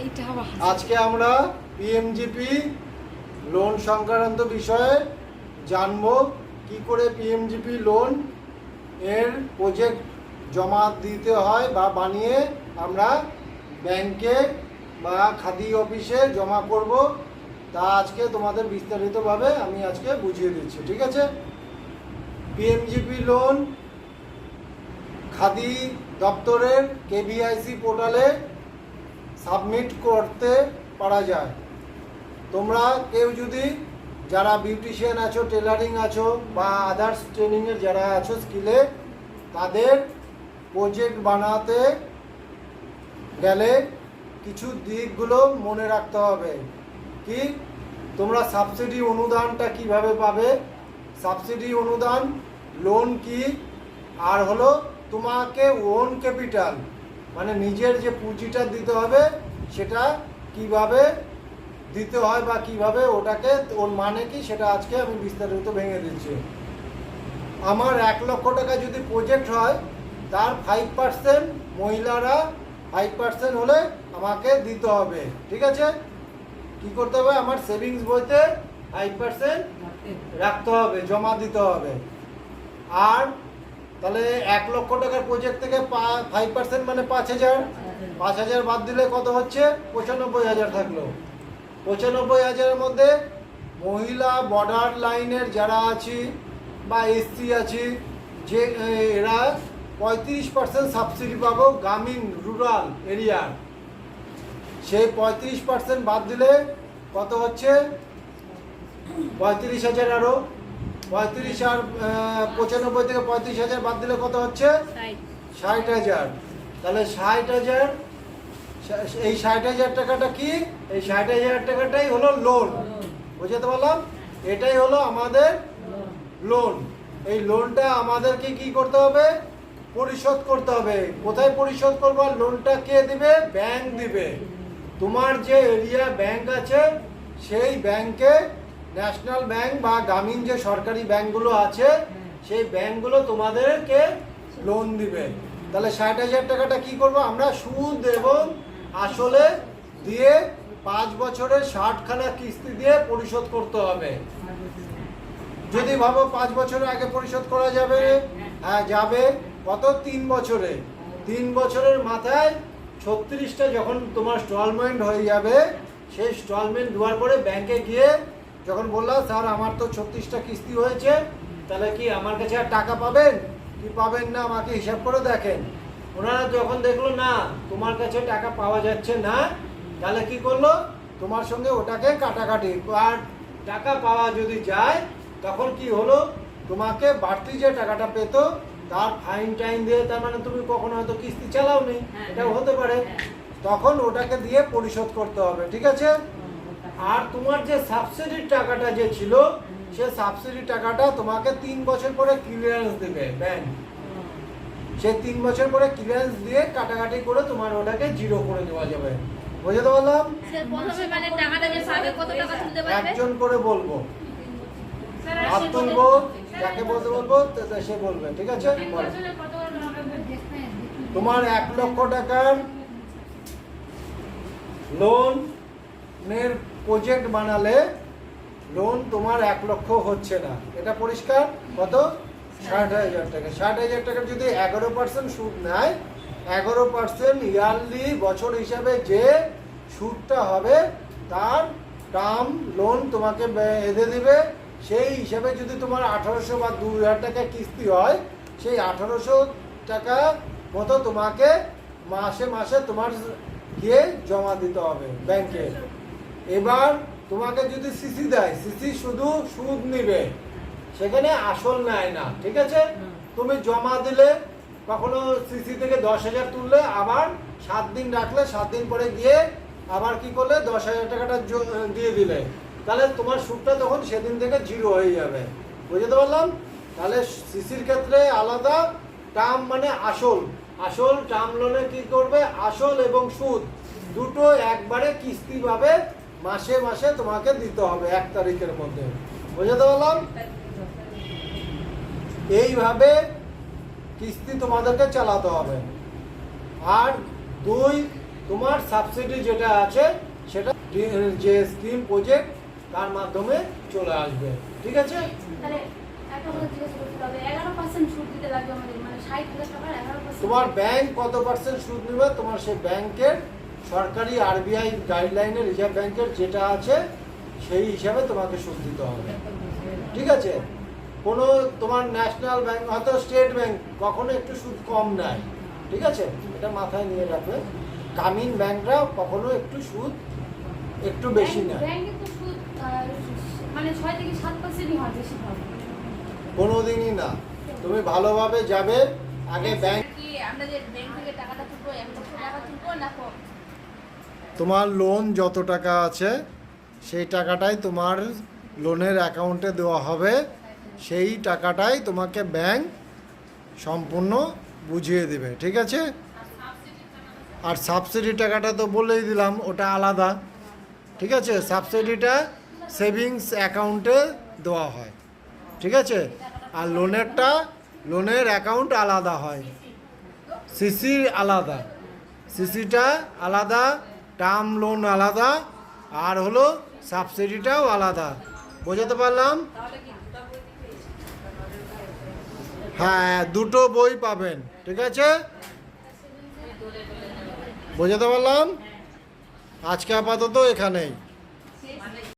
এইটা। আজকে আমরা পিএমজিপি লোন সংক্রান্ত বিষয়ে জানব কি করে পিএমজিপি লোন এর প্রজেক্ট জমা দিতে হয় বা বানিয়ে আমরা ব্যাংকে বা খাদি অফিসে জমা করব, তা আজকে তোমাদের বিস্তারিতভাবে আমি আজকে বুঝিয়ে দিচ্ছি, ঠিক আছে পিএমজিপি লোন খাদি দপ্তরের কেভিআইসি পোর্টালে সাবমিট করতে পারা যায়। তোমরা কেউ যদি যারা বিউটিশিয়ান আছো, টেলারিং আছো বা আদার্স ট্রেনিংয়ের যারা আছো স্কিলে, তাদের প্রজেক্ট বানাতে গেলে কিছু দিকগুলো মনে রাখতে হবে। কি? তোমরা সাবসিডি অনুদানটা কীভাবে পাবে? সাবসিডি অনুদান, লোন কি? আর হলো তোমাকে ওন ক্যাপিটাল। মানে নিজের যে পুঁজিটা দিতে হবে সেটা কীভাবে দিতে হয় বা কীভাবে ওটাকে ওর মানে কি সেটা আজকে আমি বিস্তারিত ভেঙে দিচ্ছি। আমার এক লক্ষ টাকা যদি প্রজেক্ট হয় তার ফাইভ পার্সেন্ট মহিলারা ফাইভ পার্সেন্ট হলে আমাকে দিতে হবে ঠিক আছে? কি করতে হবে? আমার সেভিংস বইতে ফাইভ পার্সেন্ট রাখতে হবে জমা দিতে হবে। আর তাহলে এক লক্ষ টাকার প্রজেক্ট থেকে ফাইভ পার্সেন্ট মানে পাঁচ হাজার। পাঁচ হাজার বাদ দিলে কত হচ্ছে? পঁচানব্বই হাজার থাকল। পঁচানব্বই হাজারের মধ্যে মহিলা বর্ডার লাইনের যারা আছি বা এসসি আছি, যে এরা পঁয়ত্রিশ পার্সেন্ট সাবসিডি পাবো গ্রামীণ রুরাল এরিয়ার সেই পঁয়ত্রিশ পার্সেন্ট বাদ দিলে কত হচ্ছে? পঁয়ত্রিশ হাজার আরও পঁয়ত্রিশ আর পঁচানব্বই থেকে পঁয়ত্রিশ হাজার বাদ দিলে কত হচ্ছে? ষাট। হাজার। তাহলে ষাট হাজার এই ষাট হাজার টাকাটা কি? এই ষাট হাজার টাকাটাই হলো লোন বুঝতে পারলাম? এটাই হলো আমাদের লোন এই লোনটা আমাদেরকে কি করতে হবে? পরিশোধ করতে হবে। কোথায় পরিশোধ করব? আর লোনটা কে দিবে? ব্যাংক দিবে। তোমার যে এরিয়া ব্যাংক আছে সেই ব্যাংকে ন্যাশনাল ব্যাংক বা গ্রামীণ যে সরকারি ব্যাংকগুলো আছে সেই ব্যাংকগুলো তোমাদেরকে লোন দিবে। তাহলে ষাট হাজার টাকাটা কি করব? আমরা সুদ এবং আসলে দিয়ে পাঁচ বছরের ষাটখানা কিস্তি দিয়ে পরিশোধ করতে হবে। যদি ভাবো পাঁচ বছরের আগে পরিশোধ করা যাবে হ্যাঁ যাবে। কত? তিন বছরে। তিন বছরের মাথায় ছত্রিশটা যখন তোমার স্টলমেন্ট হয়ে যাবে সেই স্টলমেন্ট দেওয়ার পরে ব্যাংকে গিয়ে যখন বললাম স্যার আমার তো ছত্রিশটা কিস্তি হয়েছে তাহলে কি আমার কাছে আর টাকা পাবেন? কি পাবেন না? আমাকে হিসাব করে দেখেন। ওনারা যখন দেখল না তোমার কাছে টাকা পাওয়া যাচ্ছে না তাহলে কি করল? তোমার সঙ্গে ওটাকে কাটাকাটি। আর টাকা পাওয়া যদি যায় তখন কি হলো? তোমাকে বাড়তি যে টাকাটা পেতো তার ফাইন টাইন দিয়ে তার মানে তুমি কখনো হয়তো কিস্তি চালাও নি হ্যাঁ, এটাও হতে পারে। তখন ওটাকে দিয়ে পরিশোধ করতে হবে ঠিক আছে? আর তোমার যে সাবসিডির টাকাটা যে ছিল সে সাবসিডির টাকাটা তোমাকে তিন বছর পরে ক্লিয়ারেন্স দেবে ব্যাংক সে তিন বছর পরে ক্লিয়ারেন্স দিয়ে কাটাকাটি করে তোমার ওটাকে জিরো করে দেওয়া যাবে। বুঝতে পারলাম? মানে একজন করে বলব। হাত তুলবো যাকে বলতে বলব সে বলবে ঠিক আছে? তোমার এক লক্ষ টাকার লোনের প্রজেক্ট বানালে লোন তোমার এক লক্ষ হচ্ছে না। এটা পরিষ্কার? কত? ষাট হাজার টাকা। ষাট হাজার টাকার যদি এগারো পার্সেন্ট সুদ নেয়, এগারো পার্সেন্ট ইয়ারলি বছর হিসাবে যে সুদটা হবে, তার টার্ম লোন তোমাকে এঁধে দিবে। সেই হিসাবে যদি তোমার আঠারোশো বা দু হাজার টাকা কিস্তি হয়, সেই আঠারোশো টাকা মতো তোমাকে মাসে মাসে তোমার গিয়ে জমা দিতে হবে ব্যাংকে। এবার তোমাকে যদি সিসি দেয় সিসি শুধু সুদ নিবে সেখানে আসল নেয় না ঠিক আছে? তুমি জমা দিলে কখনো সিসি থেকে দশ হাজার তুললে আবার সাত দিন রাখলে সাত দিন পরে গিয়ে আবার কি করলে দশ হাজার টাকাটা দিয়ে দিলে। তাহলে তোমার সুদটা তখন সেদিন থেকে জিরো হয়ে যাবে। বুঝতে পারলাম? তাহলে সিসির ক্ষেত্রে আলাদা টার্ম মানে আসল। আসল টার্ম লোনে কি করবে? আসল এবং সুদ। দুটো একবারে কিস্তি পাবে মাসে মাসে তোমাকে দিতে হবে এক তারিখের মধ্যে। বুঝতে পারলাম? এইভাবে কিস্তি তোমাদেরকে চালাতে হবে। আর দুই তোমার সাবসিডি যেটা আছে সেটা যে স্কিম প্রজেক্ট তার মাধ্যমে চলে আসবে। ঠিক আছে? মানে তোমার ব্যাংক কত পার্সেন্ট সুদ নেবে? তোমার সেই ব্যাংকের সরকারি আরবিআই গাইডলাইনে রিজার্ভ ব্যাংকের যেটা আছে সেই হিসাবে তোমাকে সুদ দিতে হবে। ঠিক আছে? কোনো তোমার ন্যাশনাল ব্যাংক হয়তো স্টেট ব্যাংক কখনো একটু সুদ কম নেয়। ঠিক আছে? এটা মাথায় নিয়ে রাখবে। গ্রামীণ ব্যাংকরা কখনো একটু সুদ একটু বেশি নেয়। মানে ছয় থেকে সাত পার্সেন্টই হয় বেশিরভাগ কোনো দিনই না। তুমি ভালোভাবে যাবে। আগে ব্যাংক আমরা যে ব্যাংক থেকে টাকাটা তুলবো এক লক্ষ টাকা তুলবো না তোমার লোন যত টাকা আছে, সেই টাকাটাই তোমার লোনের অ্যাকাউন্টে দেওয়া হবে। সেই টাকাটাই তোমাকে ব্যাংক সম্পূর্ণ বুঝিয়ে দেবে, ঠিক আছে? আর সাবসিডি টাকাটা তো বলেই দিলাম, ওটা আলাদা, ঠিক আছে? সাবসিডিটা সেভিংস অ্যাকাউন্টে দেওয়া হয়, ঠিক আছে? আর লোনেরটা লোনের অ্যাকাউন্ট আলাদা হয়। সিসি আলাদা সিসিটা আলাদা টার্ম লোন আলাদা, আর হলো সাবসিডিটাও আলাদা। বোঝাতে পারলাম? হ্যাঁ দুটো বই পাবেন, ঠিক আছে? বোঝাতে পারলাম? আজকে আপাতত এখানেই।